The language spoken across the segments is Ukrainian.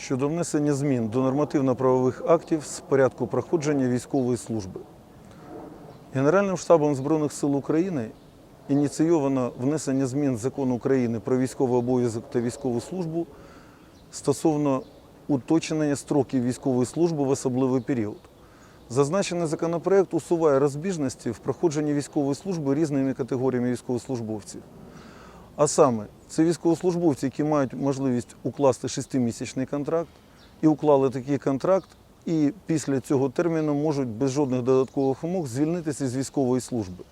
щодо внесення змін до нормативно-правових актів з порядку проходження військової служби. Генеральним штабом Збройних сил України ініційовано внесення змін в закон України про військовий обов'язок та військову службу стосовно уточнення строків військової служби в особливий період. Зазначений законопроект усуває розбіжності в проходженні військової служби різними категоріями військовослужбовців. А саме, це військовослужбовці, які мають можливість укласти шестимісячний контракт, і уклали такий контракт, і після цього терміну можуть без жодних додаткових вимог звільнитися з військової служби.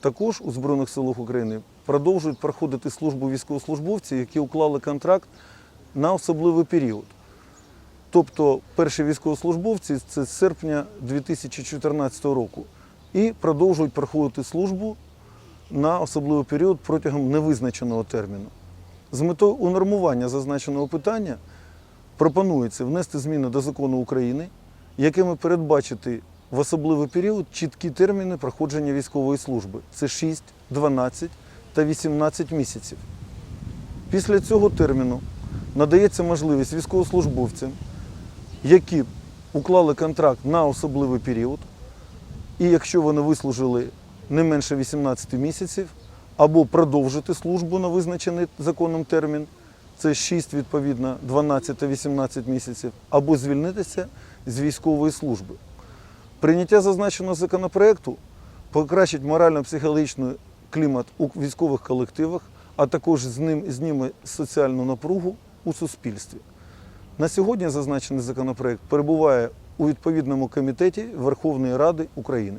Також у Збройних силах України продовжують проходити службу військовослужбовці, які уклали контракт на особливий період. Тобто перші військовослужбовці це з серпня 2014 року і продовжують проходити службу на особливий період протягом невизначеного терміну. З метою унормування зазначеного питання пропонується внести зміни до закону України, якими передбачити в особливий період чіткі терміни проходження військової служби. Це 6, 12 та 18 місяців. Після цього терміну надається можливість військовослужбовцям, які уклали контракт на особливий період, і якщо вони вислужили не менше 18 місяців, або продовжити службу на визначений законом термін, це 6, відповідно, 12 та 18 місяців, або звільнитися з військової служби. Прийняття зазначеного законопроекту покращить морально-психологічний клімат у військових колективах, а також з ним зніме соціальну напругу у суспільстві. На сьогодні зазначений законопроект перебуває у відповідному комітеті Верховної Ради України.